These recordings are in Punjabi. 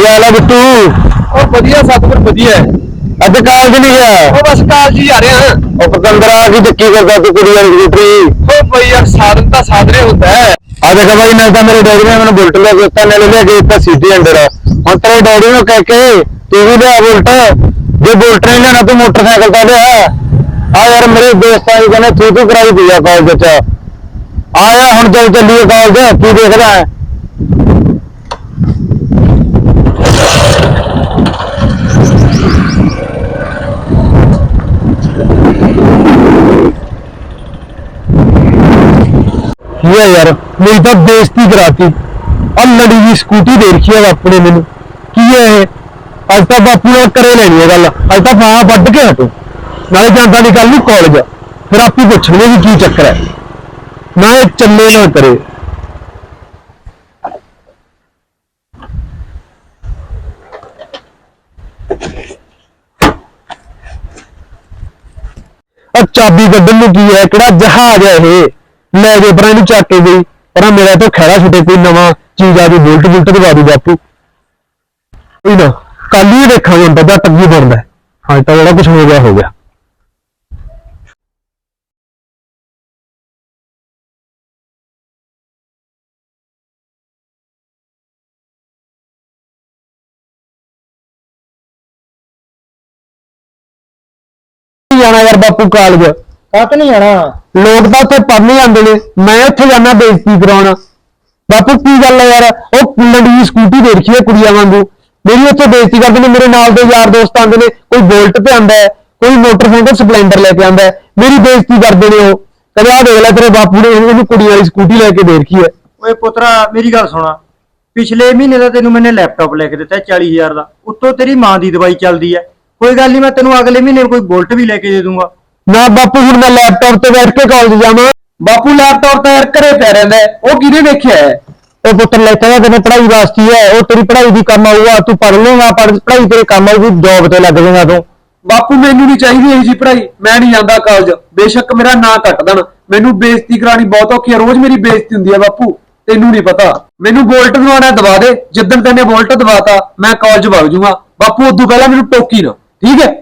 ਕੀ ਹਾਲ ਹੈ ਬਿੱਟੂ। ਉਹ ਵਧੀਆ ਸਤਿਗੁਰ ਵਧੀਆ ਹੈ। ਅੱਜ ਕਾਲਜ ਨਹੀਂ ਗਿਆ? ਉਹ ਬਸ ਕਾਲਜ ਹੀ ਜਾ ਰਹੇ ਹਾਂ। ਉਹ ਪਤੰਦਰਾ ਆ ਕੀ ਚੱਕੀ ਕਰਦਾ ਤੂੰ ਕੁੜੀ ਵਾਲੀ ਸਕੂਟਰੀ ਉਹ ਬਈ ਯਾਰ ਸਾਧਨ ਤਾਂ ਸਾਧਰੇ ਹੁੰਦਾ ਹੈ। ਆ ਦੇਖ ਬਾਈ ਨਾਲ ਤਾਂ ਮੇਰੇ ਡੈਡੀ ਨੇ ਮੈਨੂੰ ਬੁਲਟ ਲੈ ਕੇ ਦਿੱਤਾ ਨਾਲੇ ਲੈ ਕੇ ਦਿੱਤਾ ਸਿਟੀ ਅੰਡਰ ਹੁਣ ਤੇਰੇ ਡੈਡੀ ਨੂੰ ਕਹਿ ਕੇ ਤੂੰ ਵੀ ਲਿਆ ਬੁਲਟ। ਜੇ ਬੁਲਟ ਨਹੀਂ ਲੈਣਾ ਤੂੰ ਮੋਟਰਸਾਈਕਲ ਤਾਂ ਲਿਆ। ਆ ਯਾਰ ਮੇਰੇ ਦੋਸਤਾਂ ਜੀ ਕਹਿੰਦੇ ਤੂੰ ਤੂੰ ਕਰਾਈ ਪਈ ਆ ਕਾਲਜ ਚ ਆ ਯਾ ਹੁਣ ਚੱਲ ਚੱਲੀਏ ਕਾਲਜ ਕੀ ਦੇਖਦਾ ਹੈ। ਕੀ ਹੈ ਯਾਰ, ਮੇਰੀ ਤਾਂ ਬੇਇੱਜ਼ਤੀ ਕਰਾਤੀ। ਆ ਲੜੀ ਦੀ ਸਕੂਟੀ ਦੇ ਰੱਖੀ ਹੈ ਬਾਪੂ ਨੇ ਮੈਨੂੰ। ਕੀ ਹੈ ਇਹ? ਅੱਜ ਤਾਂ ਬਾਪੂ ਨਾਲ ਕਰੇ ਲੈਣੀ ਹੈ ਗੱਲ। ਅੱਜ ਤਾਂ ਫਾਂ ਵੱਢ ਕੇ ਹਟੋ। ਨਾਲੇ ਜਾਂਦਾ ਦੀ ਗੱਲ ਨੂੰ ਕਾਲਜ ਫਿਰ ਆਪੀ ਪੁੱਛਣਗੇ ਵੀ ਕੀ ਚੱਕਰ ਹੈ। ਨਾ ਇਹ ਚੱਲੇ ਨਾ ਕਰੇ। ਆ ਚਾਬੀ ਕੱਢਣ ਨੂੰ ਕੀ ਹੈ? ਕਿਹੜਾ ਜਹਾਜ਼ ਹੈ ਇਹ? ਲੈ ਕੇ ਪਰਾਂ ਇਹਨੂੰ ਚੱਕ ਕੇ ਗਈ ਪਰ ਮੇਰਾ ਤਾਂ ਖੈਰਾ ਛੁੱਟੇ ਕੋਈ ਨਵਾਂ ਚੀਜ਼ ਆ ਗਈ ਬੁਲਟ ਬੁਲਟ ਦਵਾ ਦੂ ਬਾਪੂ। ਕੋਈ ਨਾ ਕੱਲ ਹੀ ਦੇਖਾਂਗੇ ਹੁਣ ਪਤਾ ਟੱਗੀ ਬਣਦਾ ਹਾਂ। ਤਾਂ ਜਿਹੜਾ ਕੁਝ ਹੋ ਗਿਆ ਹੋ ਗਿਆ। ਜਾਣਾ ਯਾਰ ਬਾਪੂ ਕਾਲਜ? ਕੱਤ ਨਹੀਂ ਜਾਣਾ ਲੋਕ ਤਾਂ ਉੱਥੇ ਪੜ੍ਹਨ ਜਾਂਦੇ ਨੇ। ਮੈਂ ਉੱਥੇ ਜਾਣਾ ਬੇਇੱਜ਼ਤੀ ਕਰਾਉਣ। ਬਾਪੂ ਕੀ ਗੱਲ ਹੈ ਯਾਰ? ਉਹ ਲੰਡੀ ਸਕੂਟੀ ਦੇ ਰੱਖੀ ਹੈ ਕੁੜੀਆਂ ਵਾਂਗੂ। ਮੇਰੀ ਉੱਥੇ ਬੇਇੱਜ਼ਤੀ ਕਰਦੇ ਨੇ। ਮੇਰੇ ਨਾਲ ਦੇ ਯਾਰ ਦੋਸਤ ਆਉਂਦੇ ਨੇ। ਕੋਈ ਬੋਲਟ ਤੇ ਆਂਦਾ ਹੈ ਕੋਈ ਮੋਟਰਸਾਈਕਲ ਸਪਲੈਂਡਰ ਲੈ ਕੇ ਆਂਦਾ ਹੈ। ਮੇਰੀ ਬੇਇੱਜ਼ਤੀ ਕਰਦੇ ਨੇ ਉਹ। ਕਹਿੰਦੇ ਆ ਦੇਖ ਲੈ ਤੇਰੇ ਬਾਪੂ ਨੇ ਉਹਨੂੰ ਕੁੜੀਆਂ ਵਾਲੀ ਸਕੂਟੀ ਲੈ ਕੇ ਦੇ ਰੱਖੀ ਹੈ। ਓਏ ਪੁੱਤਰਾ ਮੇਰੀ ਗੱਲ ਸੁਣਾ। ਪਿਛਲੇ ਮਹੀਨੇ ਦਾ ਤੈਨੂੰ ਮੈਨੇ ਲੈਪਟਾਪ ਲੈ ਕੇ ਦਿੱਤਾ 40000 ਦਾ। ਉੱਤੋਂ ਤੇਰੀ ਮਾਂ ਦੀ ਦਵਾਈ ਚੱਲਦੀ ਹੈ। ਕੋਈ ਗੱਲ ਨਹੀਂ ਮੈਂ ਤੈਨੂੰ ਅਗਲੇ ਮਹੀਨੇ ਕੋਈ ਬੁਲਟ ਵੀ ਲੈ ਕੇ ਦੇ ਦੂੰਗਾ। ਨਾ ਬਾਪੂ ਹੁਣ ਮੈਂ ਲੈਪਟਾਪ ਤੇ ਬੈਠ ਕੇ ਕਾਲਜ ਜਾਵਾਂ। ਬਾਪੂ ਲੈਪਟਾਪ ਤਾਂ ਯਾਰ ਘਰੇ ਪਿਆ ਰਹਿੰਦਾ ਹੈ, ਉਹ ਕਿਹਨੇ ਵੇਖਿਆ ਹੈ? ਉਹ ਪੁੱਤਰ ਲੈਤਾ ਹੈ ਤੈਨੂੰ ਪੜ੍ਹਾਈ ਵਾਸਤੇ ਹੈ ਉਹ ਤੇਰੀ ਪੜ੍ਹਾਈ ਦੀ ਕੰਮ ਆਊਗਾ ਤੂੰ ਪੜ੍ਹ ਲੇਗਾ ਪੜ੍ਹ ਪੜ੍ਹਾਈ ਤੇਰੇ ਕੰਮ ਆਊਗੀ ਜੌਬ ਤੇ ਲੱਗ ਜਾਏਗਾ ਤੂੰ। ਬਾਪੂ ਮੈਨੂੰ ਨਹੀਂ ਚਾਹੀਦੀ ਇਹ ਜੀ ਪੜ੍ਹਾਈ। ਮੈਂ ਨਹੀਂ ਜਾਂਦਾ ਕਾਲਜ ਬੇਸ਼ੱਕ ਮੇਰਾ ਨਾਂ ਕੱਟ ਦੇਣ। ਮੈਨੂੰ ਬੇਇੱਜ਼ਤੀ ਕਰਾਣੀ ਬਹੁਤ ਔਖੀ ਹੈ। ਰੋਜ਼ ਮੇਰੀ ਬੇਇੱਜ਼ਤੀ ਹੁੰਦੀ ਹੈ ਬਾਪੂ। ਤੈਨੂੰ ਨਹੀਂ ਪਤਾ। ਮੈਨੂੰ ਬੋਲਟ ਦਵਾਉਣਾ ਦਵਾ ਦੇ। ਜਿੱਦਣ ਤੈਨੇ ਬੋਲਟ ਦਵਾਤਾ ਮੈਂ ਕਾਲਜ ਵਗ ਜਾਊਂਗਾ ਬਾਪੂ ਉਦੋਂ ਪਹਿਲਾਂ ਮੈਨੂੰ ਟੋਕੀ ਨਾ। ਠੀਕ ਹੈ?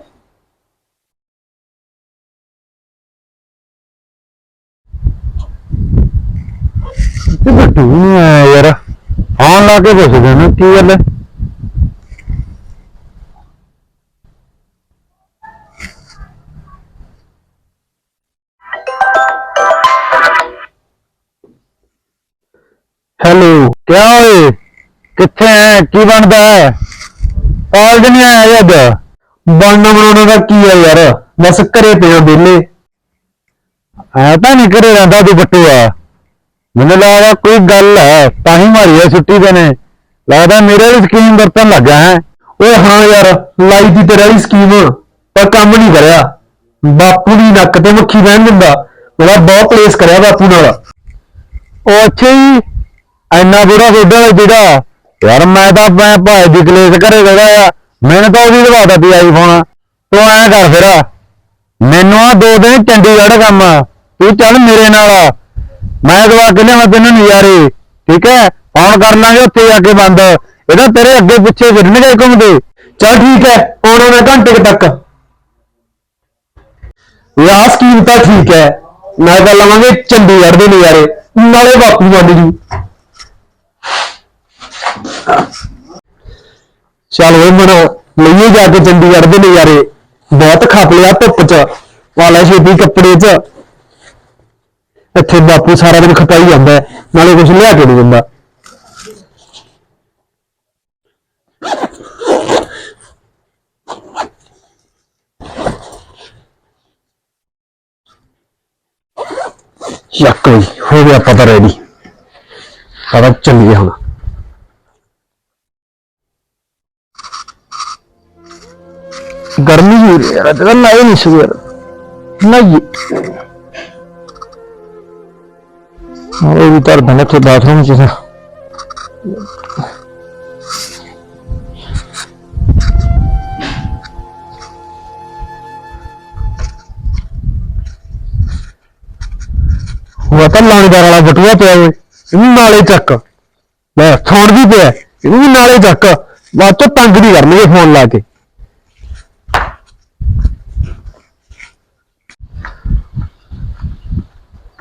ਤੇ ਬੱਟੂ ਨਹੀਂ ਆਇਆ ਯਾਰ। ਆਉਣ ਲਾ ਕੇ ਪੁੱਛਦੇ ਨੇ ਕੀ ਗੱਲ ਹੈ? ਹੈਲੋ, ਕਿਆ ਓਏ? ਕਿੱਥੇ ਹੈ ਕੀ ਬਣਦਾ ਹੈ ਕਾਲਜ ਨਹੀਂ ਆਇਆ ਅੱਜ? ਬਣਨਾ ਬਣਾਉਣਾ ਦਾ ਕੀ ਹੈ ਯਾਰ? ਬਸ ਘਰੇ ਪਿਆ ਵਿਹਲੇ। ਆ ਤਾਂ ਨਹੀਂ ਘਰੇ ਰਹਿੰਦਾ ਤੂੰ ਬੱਟੂਆ ਮੈਨੂੰ ਲੱਗਦਾ ਕੋਈ ਗੱਲ ਹੈ ਤਾਂ ਹੀ ਮਾਰੀ ਹੈ ਛੁੱਟੀ ਦੇ ਨੇ। ਲੱਗਦਾ ਮੇਰੇ ਵਾਲੀ ਸਕੀਮ ਵਰਤਣ ਲੱਗਾ ਹੈ। ਓਏ ਹਾਂ ਯਾਰ ਲਾਈ ਦੀ ਤੇਰੇ ਵਾਲੀ ਸਕੀਮ ਪਰ ਕੰਮ ਨਹੀਂ ਕਰਿਆ। ਬਾਪੂ ਦੀ ਨੱਕ ਤੇ ਮੱਖੀ ਬਹਿਣ ਦਿੰਦਾ। ਮੇਰਾ ਬਹੁਤ ਪਲੇਸ ਕਰਿਆ ਬਾਪੂ ਨਾਲ। ਉਹ ਅੱਛਾ ਜੀ ਇੰਨਾ ਬੁਰਾ ਸੋਡਾ ਜਿਹੜਾ। ਯਾਰ ਮੈਂ ਤਾਂ ਮੈਂ ਭਾਈ ਦੀ ਕਲੇਸ ਘਰੇ ਗੜਾ ਆ। ਮੈਨੂੰ ਤਾਂ ਉਹਦੀ ਦਵਾ ਦਿੱਤੀ ਆਈਫੋਨ ਤੂੰ ਐਂ ਕਰ ਫਿਰ। ਮੈਨੂੰ ਆ ਦੋ ਦਿਨ ਚੰਡੀਗੜ੍ਹ ਕੰਮ। ਆ, ਤੂੰ ਚੱਲ ਮੇਰੇ ਨਾਲ ਮੈਂ ਦਵਾ ਕੇ ਲਿਆਵਾਂ ਤੈਨੂੰ ਨਜ਼ਾਰੇ, ਠੀਕ ਹੈ? ਫੋਨ ਕਰ ਲਾਂਗੇ ਉੱਥੇ ਜਾ ਕੇ ਬੰਦ। ਇਹਦਾ ਤੇਰੇ ਅੱਗੇ ਪਿੱਛੇ ਫਿਰਨਗੇ ਘੁੰਮਦੇ। ਚੱਲ ਠੀਕ ਹੈ ਆਉਣਾ ਮੈਂ ਘੰਟੇ ਕੁ ਤੱਕ। ਇਹ ਆਹ ਸਕੀਮ ਤਾਂ ਠੀਕ ਹੈ। ਮੈਂ ਤਾਂ ਲਵਾਂਗੇ ਚੰਡੀਗੜ੍ਹ ਦੇ ਨਜ਼ਾਰੇ। ਨਾਲੇ ਬਾਪੂ ਮੰਨ ਜੂ ਚੱਲ ਓਏ ਮਨ, ਲਈਏ ਜਾ ਕੇ ਚੰਡੀਗੜ੍ਹ ਦੇ ਨਜ਼ਾਰੇ। ਬਹੁਤ ਖੱਪ ਲਿਆ ਧੁੱਪ ਚ। ਵਾਲਾ ਛੇਤੀ ਕੱਪੜੇ ਚ। ਇੱਥੇ ਬਾਪੂ ਸਾਰਾ ਦਿਨ ਖਪਾਈ ਜਾਂਦਾ ਹੈ, ਨਾਲੇ ਕੁਝ ਲਿਆ ਕੇ ਨਹੀਂ ਦਿੰਦਾ। ਯੱਕ ਵੀ ਹੋ ਗਿਆ ਪਤਾ ਰੈਡੀ ਸਾਰਾ ਚੱਲੀਏ ਹੁਣ। ਗਰਮੀ ਹੋ ਰਹੀ ਹੈ ਯਾਰ ਅੱਜ ਤਾਂ ਲਾਏ ਨਹੀਂ ਸਵੇਰ ਨਹੀਂ ਉਹ ਵੀ ਤਾਂ ਬਣੇ ਤੇ ਬਾਥਰੂਮ ਚ ਸੀ। ਉਹ ਤਾਂ ਲਾਣੇਦਾਰ ਵਾਲਾ ਬਟੂਆ ਪਿਆ ਓਏ, ਇਹਨੂੰ ਨਾਲੇ ਚੱਕ। ਲੈ ਥੋੜ ਵੀ ਪਿਆ, ਇਹਨੂੰ ਵੀ ਨਾਲੇ ਚੱਕ। ਬਾਅਦ ਚ ਤੰਗ ਨਹੀਂ ਕਰਨਗੇ ਫੋਨ ਲਾ ਕੇ।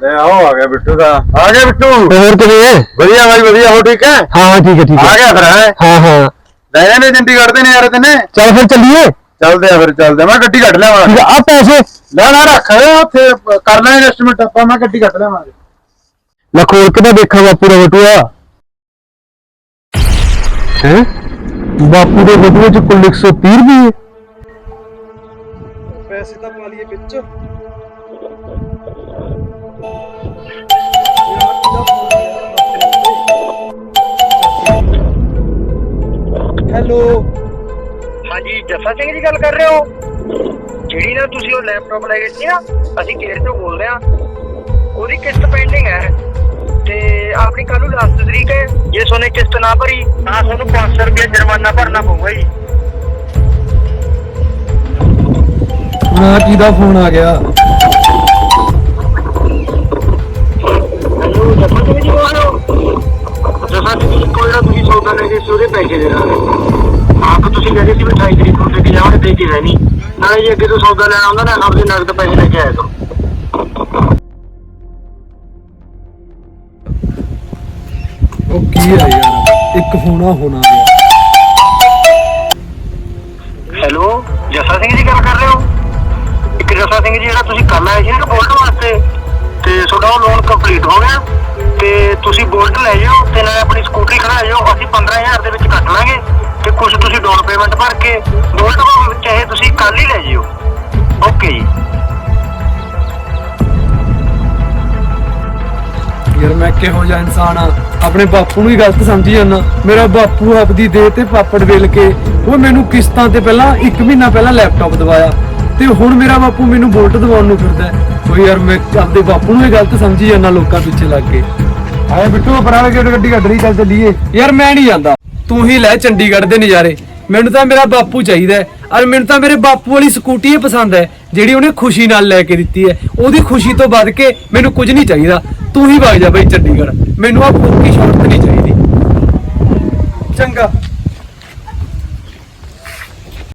ਲੈ ਆਓ ਆ ਗਿਆ ਬਿੱਟੂ ਦਾ। ਆ ਗਿਆ ਬਿੱਟੂ। ਹੋਰ ਕਿਵੇਂ ਵਧੀਆ ਬਾਈ ਵਧੀਆ। ਹੋ ਠੀਕ ਹੈ ਹਾਂ ਹਾਂ ਠੀਕ ਹੈ ਠੀਕ ਹੈ ਆ ਗਿਆ ਫਿਰ ਹੈ? ਹਾਂ ਹਾਂ। ਲੈ ਨੇ ਚੰਡੀਗੜ੍ਹ ਦੇ ਨੇ ਯਾਰ ਤੈਨੇ। ਚੱਲ ਫਿਰ ਚੱਲੀਏ। ਚੱਲਦੇ ਆ ਫਿਰ ਚੱਲਦੇ ਆ। ਮੈਂ ਗੱਡੀ ਕੱਢ ਲਿਆਵਾਂ। ਠੀਕ ਆ ਪੈਸੇ। ਲੈ ਨਾ ਰੱਖ ਉੱਥੇ ਕਰ ਲੈ ਇਨਵੈਸਟਮੈਂਟ ਆਪਾਂ। ਮੈਂ ਗੱਡੀ ਕੱਢ ਲਿਆਵਾਂਗੇ। ਲੈ ਖੋਲ ਕੇ ਤਾਂ ਦੇਖਾਂ ਬਾਪੂ ਦਾ ਬਟੂਆ ਹੈ? ਬਾਪੂ ਦੇ ਬਟੂਏ ਚ ਕੁੱਲ 130 ਰੁਪਏ। ਪੈਸੇ ਤਾਂ ਪਾ ਲਈਏ ਵਿੱਚ। ਹੈਲੋ। ਹਾਂਜੀ ਜੱਸਾ ਸਿੰਘ ਜੀ ਗੱਲ ਕਰ ਰਹੇ ਹੋ? ਜਿਹੜੀ ਨਾ ਤੁਸੀਂ ਉਹ ਲੈਪਟਾਪ ਲੈ ਗਏ ਸੀ ਨਾ ਅਸੀਂ ਕੇਰ ਤੋਂ ਬੋਲ ਰਹੇ ਉਹਦੀ ਕਿਸ਼ਤ ਪੈਂਡਿੰਗ ਹੈ। ਤੇ ਆਪਣੀ ਕੱਲ ਨੂੰ ਲਾਸਟ ਤਰੀਕ ਹੈ। ਜੇ ਸੋਨੇ ਕਿਸ਼ਤ ਨਾ ਭਰੀ ਤਾਂ ਤੁਹਾਨੂੰ 500 ਰੁਪਏ ਜੁਰਮਾਨਾ ਭਰਨਾ ਪਊਗਾ ਜੀ। ਨਾ ਕਿਹਦਾ ਫੋਨ ਆ ਗਿਆ? ਜੱਸਾ ਸਿੰਘ ਜੀ ਬੋਲ ਰਹੇ ਜੀ ਕੋਈ ਨਾ ਤੁਸੀਂ ਸੌਦਾ ਲੈ ਕੇ ਸੀ ਪੈਸੇ ਦੇ ਦਾਂਗੇ ਆਪ ਤੁਸੀਂ ਕਹਿੰਦੇ ਸੀ ਵੀ 28 ਤਰੀਕ ਨੂੰ ਦੇ ਦੇ ਕੇ ਹੈ ਨਾਲੇ ਜੀ ਅੱਗੇ ਤੋਂ ਸੌਦਾ ਲੈਣਾ ਹੁੰਦਾ ਨਾ ਆਪਦੇ ਨਗਦ ਪੈਸੇ ਲੈ ਕੇ ਆਇਆ ਕਰੋ ਉਹ ਕੀ ਹੈ ਯਾਰ? ਇੱਕ ਫੋਨ ਹੋਣਾ ਹੈਲੋ ਜੱਸਾ ਸਿੰਘ ਜੀ ਗੱਲ ਕਰ ਰਹੇ ਹੋ? ਇੱਕ ਜੱਸਾ ਸਿੰਘ ਜੀ, ਜਿਹੜਾ ਤੁਸੀਂ ਕੱਲ ਆਏ ਸੀ ਨਾ ਬੋਲਟ ਵਾਸਤੇ, ਤੇ ਤੁਹਾਡਾ ਉਹ ਲੋਨ ਕੰਪਲੀਟ ਹੋ ਗਿਆ। ਤੇ ਤੁਸੀਂ ਬੋਲਟ ਲੈ ਜਾਓ ਤੇ ਨਾਲੇ ਆਪਣੀ ਸਕੂਟਰੀ ਖੜਾ ਜਾਓ, ਅਸੀਂ 15000 ਦੇ ਵਿੱਚ ਕੱਟ ਲਾਂਗੇ ਤੇ ਕੁਝ ਤੁਸੀਂ ਡਾਊਨ ਪੇਮੈਂਟ ਭਰ ਕੇ ਬੋਲਟ ਚਾਹੇ ਤੁਸੀਂ ਕੱਲ ਹੀ ਲੈ ਜਿਓ। ਓਕੇ ਜੀ। ਯਾਰ ਮੈਂ ਕਿਹੋ ਜਿਹਾ ਇਨਸਾਨ ਆ? ਆਪਣੇ ਬਾਪੂ ਨੂੰ ਹੀ ਗਲਤ ਸਮਝੀ ਜਾਂਦਾ। ਮੇਰਾ ਬਾਪੂ ਆਪਦੀ ਦੇ ਤੇ ਪਾਪੜ ਵੇਲ ਕੇ, ਉਹ ਮੈਨੂੰ ਕਿਸ਼ਤਾਂ ਤੇ ਪਹਿਲਾਂ 1 ਮਹੀਨਾ ਪਹਿਲਾਂ ਲੈਪਟਾਪ ਦਵਾਇਆ। ਤੇ ਹੁਣ ਮੇਰਾ ਬਾਪੂ ਮੈਨੂੰ ਬੋਲਟ ਦਵਾਉਣ ਨੂੰ ਫਿਰਦਾ ਉਹ ਯਾਰ ਮੈਂ ਆਪਦੇ ਬਾਪੂ ਨੂੰ ਹੀ ਗਲਤ ਸਮਝੀ ਜਾਂਦਾ ਲੋਕਾਂ ਪਿੱਛੇ ਲੱਗ ਕੇ। ਆਏ ਬਿੱਟੂ ਪਰਾਲੇ ਗੇਟ ਗੱਡੀ ਕੱਢ ਰਹੀ ਚੱਲ ਚੱਲੀਏ। ਯਾਰ ਮੈਂ ਨਹੀਂ ਜਾਂਦਾ। ਤੂੰ ਹੀ ਲੈ ਚੰਡੀਗੜ੍ਹ ਦੇ ਨਜ਼ਾਰੇ। ਮੈਨੂੰ ਤਾਂ ਮੇਰਾ ਬਾਪੂ ਚਾਹੀਦਾ ਹੈ। ਔਰ ਮੈਨੂੰ ਤਾਂ ਮੇਰੇ ਬਾਪੂ ਵਾਲੀ ਸਕੂਟੀ ਹੀ ਪਸੰਦ ਹੈ ਜਿਹੜੀ ਉਹਨੇ ਖੁਸ਼ੀ ਨਾਲ ਲੈ ਕੇ ਦਿੱਤੀ ਹੈ। ਉਹਦੀ ਖੁਸ਼ੀ ਤੋਂ ਵੱਧ ਕੇ ਮੈਨੂੰ ਕੁਝ ਨਹੀਂ ਚਾਹੀਦਾ। ਤੂੰ ਹੀ ਵਗ ਜਾ ਬਈ ਚੰਡੀਗੜ੍ਹ। ਮੈਨੂੰ ਆ ਫੋਕੀ ਸ਼ੌਰਤ ਨਹੀਂ ਚਾਹੀਦੀ। ਚੰਗਾ।